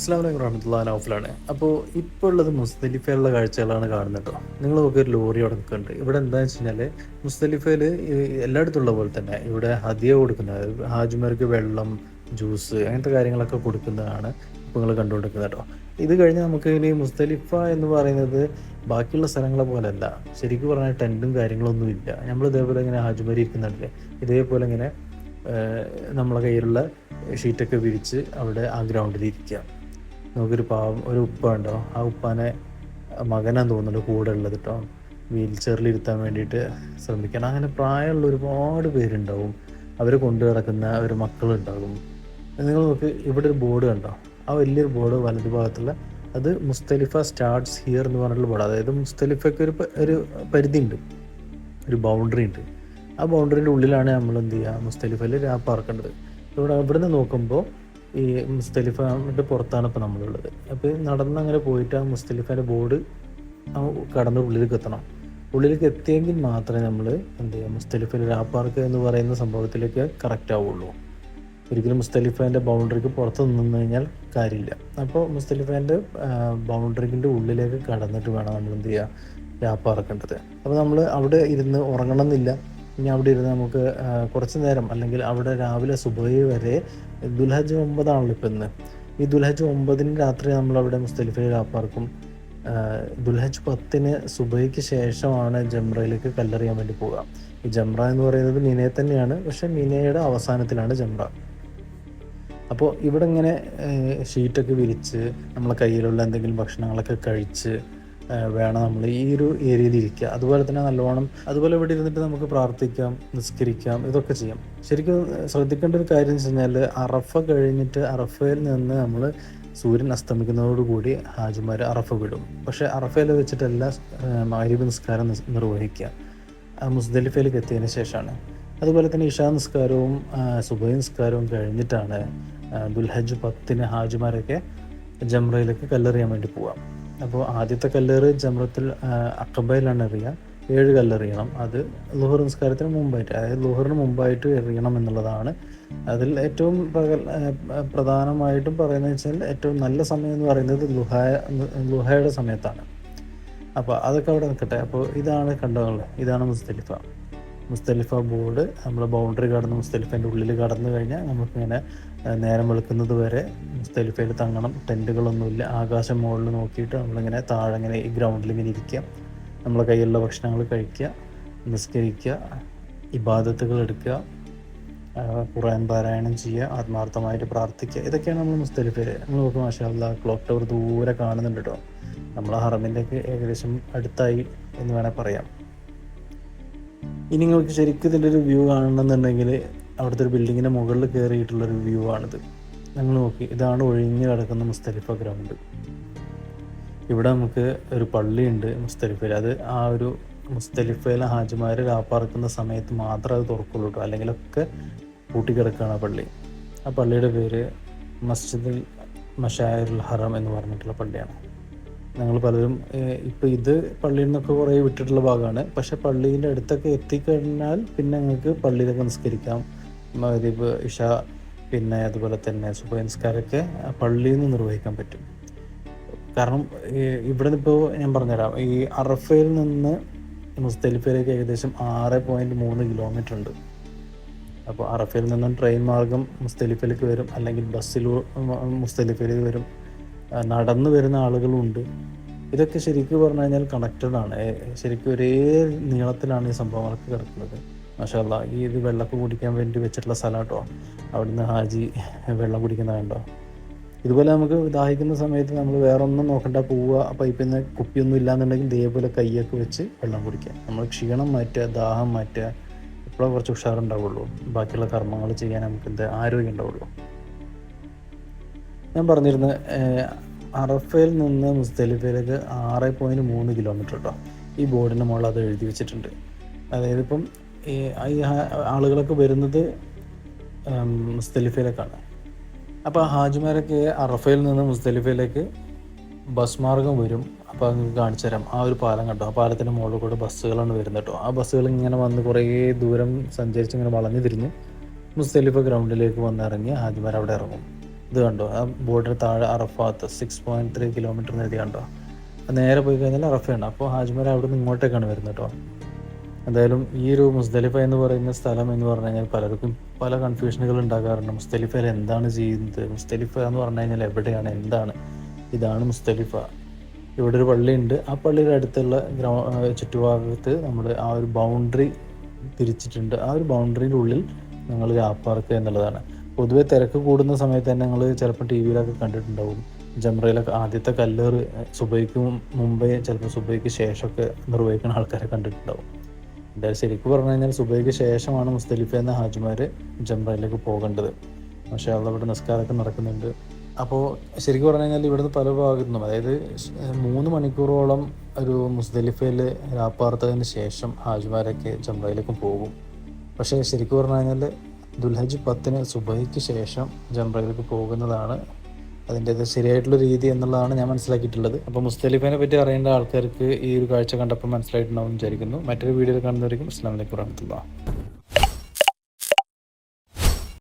അസ്ലാം വലൈക്കും റഹമത്തുള്ള നൗഫലാണ്. അപ്പോൾ ഇപ്പോൾ ഉള്ളത് മുസ്തലിഫയിലുള്ള കാഴ്ചകളാണ് കാണുന്നത്. നിങ്ങൾ നോക്കി ഒരു ലോറി അവിടെ നിൽക്കുന്നുണ്ട്. ഇവിടെ എന്താണെന്ന് വെച്ച് കഴിഞ്ഞാൽ മുസ്തലിഫയിൽ എല്ലായിടത്തും ഉള്ള പോലെ തന്നെ ഇവിടെ ഹദിയ കൊടുക്കുന്നത് ഹാജിമാർക്ക് വെള്ളം ജ്യൂസ് അങ്ങനത്തെ കാര്യങ്ങളൊക്കെ കൊടുക്കുന്നതാണ് ഇപ്പോൾ നിങ്ങൾ കണ്ടുകൊണ്ടിരിക്കുന്നത് കേട്ടോ. ഇത് കഴിഞ്ഞ് നമുക്ക് ഇനി മുസ്തലിഫ എന്ന് പറയുന്നത് ബാക്കിയുള്ള സ്ഥലങ്ങളെ പോലെയല്ല ശരിക്കും പറഞ്ഞാൽ ടെന്റും കാര്യങ്ങളൊന്നും ഇല്ല. നമ്മൾ ഇതേപോലെ ഇങ്ങനെ ഹാജിമാരി ഇരിക്കുന്നുണ്ടല്ലേ ഇതേപോലെ ഇങ്ങനെ നമ്മളെ കയ്യിലുള്ള ഷീറ്റൊക്കെ വിരിച്ച് അവിടെ ആ ഗ്രൗണ്ടിൽ ഇരിക്കുക. നമുക്കൊരു പാവം ഒരു ഉപ്പ ഉണ്ടോ? ആ ഉപ്പാനെ മകനാന്ന് തോന്നുന്നുണ്ട് കൂടെ ഉള്ളത് കേട്ടോ വീൽ ചെയറിൽ ഇരുത്താൻ വേണ്ടിയിട്ട് ശ്രമിക്കണം. അങ്ങനെ പ്രായമുള്ള ഒരുപാട് പേരുണ്ടാവും. അവരെ കൊണ്ടു നടക്കുന്ന ഒരു മക്കളുണ്ടാകും. നിങ്ങൾ നോക്ക് ഇവിടെ ഒരു ബോർഡ് കണ്ടോ? ആ വലിയൊരു ബോർഡ് വലതു ഭാഗത്തുള്ള അത് മുസ്തലിഫ സ്റ്റാർട്ട്സ് ഹിയർ എന്ന് പറഞ്ഞിട്ടുള്ള ബോർഡ്. അതായത് മുസ്തലിഫയ്ക്ക് ഒരു ഒരു പരിധി ഉണ്ട് ഒരു ബൗണ്ടറി ഉണ്ട്. ആ ബൗണ്ടറിന്റെ ഉള്ളിലാണ് നമ്മൾ എന്ത് ചെയ്യുക? മുസ്തലിഫയിൽ ആ പാർക്കേണ്ടത് ഇവിടെ ഇവിടുന്ന് നോക്കുമ്പോൾ ഈ മുസ്തലിഫയുടെ പുറത്താണ് ഇപ്പോൾ നമ്മളുള്ളത്. അപ്പോൾ നടന്ന് അങ്ങനെ പോയിട്ട് ആ മുസ്തലിഫയുടെ ബോർഡ് ആ കടന്ന് ഉള്ളിലേക്ക് എത്തണം. ഉള്ളിലേക്ക് എത്തിയെങ്കിൽ മാത്രമേ നമ്മൾ എന്ത് ചെയ്യുക മുസ്തലിഫയിൽ രാപ്പാർക്ക് എന്ന് പറയുന്ന സംഭവത്തിലേക്ക് കറക്റ്റ് ആവുള്ളൂ. ഒരിക്കലും മുസ്തലിഫാന്റെ ബൗണ്ടറിക്ക് പുറത്ത് നിന്ന് കഴിഞ്ഞാൽ കാര്യമില്ല. അപ്പോൾ മുസ്തലിഫാന്റെ ബൗണ്ടറിക്കിന്റെ ഉള്ളിലേക്ക് കടന്നിട്ട് വേണം നമ്മൾ എന്ത് ചെയ്യുക രാപ്പാറക്കേണ്ടത്. അപ്പോൾ നമ്മൾ അവിടെ ഇരുന്ന് ഉറങ്ങണം എന്നില്ല ഇനി അവിടെ ഇരുന്ന് നമുക്ക് കുറച്ച് നേരം അല്ലെങ്കിൽ അവിടെ രാവിലെ സുബൈ വരെ ദുൽഹജ് ഒമ്പതാണല്ലോ ഇപ്പം ഇന്ന്. ഈ ദുൽഹജ് ഒമ്പതിന് രാത്രി നമ്മൾ അവിടെ മുസ്തലിഫയിൽ കാപ്പാർക്കും. ദുൽഹജ് പത്തിന് സുബൈക്ക് ശേഷമാണ് ജംറയിലേക്ക് കല്ലെറിയാൻ വേണ്ടി പോവുക. ഈ ജംറ എന്ന് പറയുന്നത് മിനയെ തന്നെയാണ് പക്ഷെ മിനയുടെ അവസാനത്തിലാണ് ജംറ. അപ്പോൾ ഇവിടെ ഇങ്ങനെ ഷീറ്റൊക്കെ വിരിച്ച് നമ്മളെ കയ്യിലുള്ള എന്തെങ്കിലും ഭക്ഷണങ്ങളൊക്കെ കഴിച്ച് വേണം നമ്മൾ ഈ ഒരു ഏരിയയിൽ ഇരിക്കുക അതുപോലെ തന്നെ നല്ലോണം അതുപോലെ ഇവിടെ ഇരുന്നിട്ട് നമുക്ക് പ്രാർത്ഥിക്കാം നിസ്കരിക്കാം ഇതൊക്കെ ചെയ്യാം. ശരിക്കും ശ്രദ്ധിക്കേണ്ട ഒരു കാര്യം എന്ന് വെച്ച് കഴിഞ്ഞാൽ അറഫ കഴിഞ്ഞിട്ട് അറഫയിൽ നിന്ന് നമ്മൾ സൂര്യൻ അസ്തമിക്കുന്നതോടുകൂടി ഹാജിമാർ അറഫ വിടും. പക്ഷേ അറഫയിൽ വെച്ചിട്ടല്ല മാരിബ് നിസ്കാരം നിസ് നിർവഹിക്കുക. മുസ്ദലിഫയിലേക്ക് എത്തിയതിന് ശേഷമാണ്. അതുപോലെ തന്നെ ഇഷാ നിസ്കാരവും സുബൈ നിസ്കാരവും കഴിഞ്ഞിട്ടാണ് ദുൽഹജ് പത്തിന് ഹാജിമാരൊക്കെ ജംറയിലേക്ക് കല്ലെറിയാൻ വേണ്ടി പോവാം. അപ്പോൾ ആദ്യത്തെ കല്ലേറ് ജമ്രത്തിൽ അക്കബയിലാണ് എറിയുക ഏഴ് കല്ലെറിയണം അത് ലുഹർ നിസ്കാരത്തിന് മുമ്പായിട്ട് അതായത് ലുഹറിന് മുമ്പായിട്ട് എറിയണം എന്നുള്ളതാണ്. അതിൽ ഏറ്റവും പ്രധാനമായിട്ടും പറയുന്നത് വെച്ചാൽ ഏറ്റവും നല്ല സമയം എന്ന് പറയുന്നത് ലുഹായ ലുഹയുടെ സമയത്താണ്. അപ്പോൾ അതൊക്കെ അവിടെ നിൽക്കട്ടെ. അപ്പോൾ ഇതാണ് കണ്ടത് ഇതാണ് മുസ്തലിഫ. മുസ്തലിഫ ബോർഡ് നമ്മൾ ബൗണ്ടറി കടന്ന് മുസ്തലിഫേന്റെ ഉള്ളിൽ കടന്നു കഴിഞ്ഞാൽ നമുക്കിങ്ങനെ നേരം വെളുക്കുന്നത് വരെ മുസ്തലിഫയിൽ തങ്ങണം. ടെന്റുകളൊന്നുമില്ല ആകാശം മുകളിൽ നോക്കിയിട്ട് നമ്മളിങ്ങനെ താഴെ ഇങ്ങനെ ഈ ഗ്രൗണ്ടിൽ ഇങ്ങനെ ഇരിക്കുക. നമ്മളെ കയ്യിലുള്ള ഭക്ഷണങ്ങൾ കഴിക്കുക നിസ്കരിക്കുക ഇബാദത്തുകൾ എടുക്കുക ഖുറാൻ പാരായണം ചെയ്യുക ആത്മാർത്ഥമായിട്ട് പ്രാർത്ഥിക്കുക. ഇതൊക്കെയാണ് നമ്മൾ മുസ്തലിഫയിൽ നമ്മൾ നോക്കും മാഷാല്ല ക്ലോക്ക് ടവർ ദൂരെ കാണുന്നുണ്ട് കേട്ടോ. നമ്മൾ ഹറമിന്റെ ഒക്കെ ഏകദേശം അടുത്തായി എന്ന് വേണേൽ പറയാം. ഇനി നിങ്ങൾക്ക് ശരിക്കും ഇതിന്റെ ഒരു വ്യൂ കാണണമെന്നുണ്ടെങ്കിൽ അവിടുത്തെ ഒരു ബിൽഡിങ്ങിന്റെ മുകളിൽ കയറിയിട്ടുള്ളൊരു വ്യൂ ആണിത്. ഞങ്ങൾ നോക്കി ഇതാണ് ഒഴിഞ്ഞു കിടക്കുന്ന മുസ്തലിഫ ഗ്രൗണ്ട് ഇവിടെ നമുക്ക് ഒരു പള്ളിയുണ്ട് മുസ്തലിഫയിൽ. അത് ആ ഒരു മുസ്തലിഫയിലെ ഹാജിമാർ രാപ്പാർക്കുന്ന സമയത്ത് മാത്രമേ അത് തുറക്കുള്ളൂ കേട്ടോ. അല്ലെങ്കിലൊക്കെ പൂട്ടിക്കിടക്കുകയാണ് ആ പള്ളി. ആ പള്ളിയുടെ പേര് മസ്ജിദുൽ മഷായറുൽ ഹറം എന്ന് പറഞ്ഞിട്ടുള്ള പള്ളിയാണ്. ഞങ്ങൾ പലരും ഇപ്പോൾ ഇത് പള്ളിയിൽ നിന്നൊക്കെ കുറേ വിട്ടിട്ടുള്ള ഭാഗമാണ്. പക്ഷേ പള്ളീന്റെ അടുത്തൊക്കെ എത്തിക്കഴിഞ്ഞാൽ പിന്നെ ഞങ്ങൾക്ക് പള്ളിയിലൊക്കെ നിസ്കരിക്കാം. മഗ്രിബ് ഇഷ പിന്നെ അതുപോലെ തന്നെ സുബൈൻസ്കാരൊക്കെ പള്ളിയിൽ നിന്ന് നിർവഹിക്കാൻ പറ്റും. കാരണം ഇവിടെ ഇപ്പോൾ ഞാൻ പറഞ്ഞുതരാം. ഈ അറഫയിൽ നിന്ന് മുസ്തലിഫയിലേക്ക് ഏകദേശം ആറ് പോയിന്റ് മൂന്ന് കിലോമീറ്റർ ഉണ്ട്. അപ്പോൾ അറഫയിൽ നിന്നും ട്രെയിൻ മാർഗം മുസ്തലിഫയിലേക്ക് വരും. അല്ലെങ്കിൽ ബസ്സിൽ മുസ്തലിഫയിലേക്ക് വരും. നടന്ന് വരുന്ന ആളുകളുണ്ട്. ഇതൊക്കെ ശരിക്കും പറഞ്ഞു കഴിഞ്ഞാൽ കണക്റ്റഡ് ആണ്. ശരിക്കും ഒരേ നീളത്തിലാണ് ഈ സംഭവങ്ങളൊക്കെ കിടക്കുന്നത്. മാഷാല്ല ഈ ഇത് വെള്ളമൊക്കെ കുടിക്കാൻ വേണ്ടി വെച്ചിട്ടുള്ള സ്ഥലം കേട്ടോ. അവിടുന്ന് ഹാജി വെള്ളം കുടിക്കുന്ന കണ്ടോ? ഇതുപോലെ നമുക്ക് ദാഹിക്കുന്ന സമയത്ത് നമ്മൾ വേറെ ഒന്നും നോക്കണ്ട പോവുക പൈപ്പിൽ നിന്ന് കുപ്പിയൊന്നും ഇല്ലാന്നുണ്ടെങ്കിൽ ഇതേപോലെ കൈയൊക്കെ വെച്ച് വെള്ളം കുടിക്കുക. നമ്മൾ ക്ഷീണം മാറ്റുക ദാഹം മാറ്റുക ഇപ്പോഴേ കുറച്ച് ഉഷാറുണ്ടാവുള്ളൂ. ബാക്കിയുള്ള കർമ്മങ്ങൾ ചെയ്യാൻ നമുക്ക് എന്ത് ആരോഗ്യം ഉണ്ടാവുള്ളൂ. ഞാൻ പറഞ്ഞിരുന്നു അറഫയിൽ നിന്ന് മുസ്തലിഫയിലേക്ക് ആറ് പോയിന്റ് മൂന്ന് കിലോമീറ്റർ കേട്ടോ ഈ ബോർഡിന്റെ മുകളിൽ അത് എഴുതി വെച്ചിട്ടുണ്ട്. അതായത് ഇപ്പം ആളുകളൊക്കെ വരുന്നത് മുസ്തലിഫയിലേക്കാണ് അപ്പോൾ ഹാജിമാരൊക്കെ അറഫയിൽ നിന്ന് മുസ്തലിഫയിലേക്ക് ബസ് മാർഗം വരും. അപ്പോൾ നിങ്ങൾക്ക് കാണിച്ചു തരാം. ആ ഒരു പാലം കണ്ടോ? ആ പാലത്തിന്റെ മുകളിൽ കൂടെ ബസ്സുകളാണ് വരുന്നത് കേട്ടോ. ആ ബസ്സുകൾ ഇങ്ങനെ വന്ന് കുറേ ദൂരം സഞ്ചരിച്ച് ഇങ്ങനെ വളഞ്ഞു തിരിഞ്ഞ് മുസ്തലിഫ ഗ്രൗണ്ടിലേക്ക് വന്നിറങ്ങി ഹാജിമാർ അവിടെ ഇറങ്ങും. ഇത് കണ്ടോ? ആ ബോർഡർ താഴെ Arafat six point three kilometre എഴുതി കണ്ടോ? അത് നേരെ പോയി കഴിഞ്ഞാൽ അറഫയാണ്. അപ്പോൾ ഹാജിമാർ അവിടെ നിന്ന് ഇങ്ങോട്ടേക്കാണ് വരുന്നത് കേട്ടോ. എന്തായാലും ഈ ഒരു മുസ്തലിഫ എന്ന് പറയുന്ന സ്ഥലം എന്ന് പറഞ്ഞു കഴിഞ്ഞാൽ പലർക്കും പല കൺഫ്യൂഷനുകൾ ഉണ്ടാകാറുണ്ട്. മുസ്തലിഫയിൽ എന്താണ് ചെയ്യുന്നത്? മുസ്തലിഫ എന്ന് പറഞ്ഞു കഴിഞ്ഞാൽ എവിടെയാണ്? എന്താണ്? ഇതാണ് മുസ്തലിഫ. ഇവിടെ ഒരു പള്ളിയുണ്ട് ആ പള്ളിയുടെ അടുത്തുള്ള ഗ്രൗ ചുറ്റുഭാഗത്ത് നമ്മൾ ആ ഒരു ബൗണ്ടറി തിരിച്ചിട്ടുണ്ട്. ആ ഒരു ബൗണ്ടറിന്റെ ഉള്ളിൽ ഞങ്ങൾ രാപ്പാർക്ക് എന്നുള്ളതാണ്. പൊതുവെ തിരക്ക് കൂടുന്ന സമയത്ത് തന്നെ ഞങ്ങൾ ചിലപ്പോൾ ടി വിയിലൊക്കെ കണ്ടിട്ടുണ്ടാവും. ജംറയിലൊക്കെ ആദ്യത്തെ കല്ലേറ് സുബൈക്ക് മുമ്പേ ചിലപ്പോൾ സുബൈക്ക് ശേഷമൊക്കെ നിർവഹിക്കുന്ന ആൾക്കാരെ കണ്ടിട്ടുണ്ടാവും. ശരിക്കും പറഞ്ഞു കഴിഞ്ഞാൽ സുബൈക്ക് ശേഷമാണ് മുസ്തലിഫ എന്ന ഹാജിമാർ ജംറയിലേക്ക് പോകേണ്ടത്. പക്ഷേ അവിടെ ഇവിടെ നിസ്കാരമൊക്കെ നടക്കുന്നുണ്ട്. അപ്പോൾ ശരിക്കും പറഞ്ഞു കഴിഞ്ഞാൽ ഇവിടുന്ന് പല ഭാഗത്തു നിന്നും അതായത് മൂന്ന് മണിക്കൂറോളം ഒരു മുസ്തലിഫയിൽ രാപ്പാർത്തതിന് ശേഷം ഹാജിമാരൊക്കെ ജംറയിലേക്ക് പോകും. പക്ഷേ ശരിക്കും പറഞ്ഞു കഴിഞ്ഞാൽ ദുൽഹജ് പത്തിന് സുബൈക്ക് ശേഷം ജംറയിലേക്ക് പോകുന്നതാണ് അതിന്റെ ശരിയായിട്ടുള്ള രീതി എന്നുള്ളതാണ് ഞാൻ മനസ്സിലാക്കിയിട്ടുള്ളത്. അപ്പോൾ മുസ്തലിഫിനെ പറ്റി അറിയേണ്ട ആൾക്കാർക്ക് ഈ ഒരു കാഴ്ച കണ്ടപ്പോൾ മനസ്സിലായിട്ടുണ്ടാവും വിചാരിക്കുന്നു. മറ്റൊരു വീഡിയോയിൽ കാണുന്നവരിക്കും അസ്ലാം വലൈക്കും വറഹമത്തുള്ള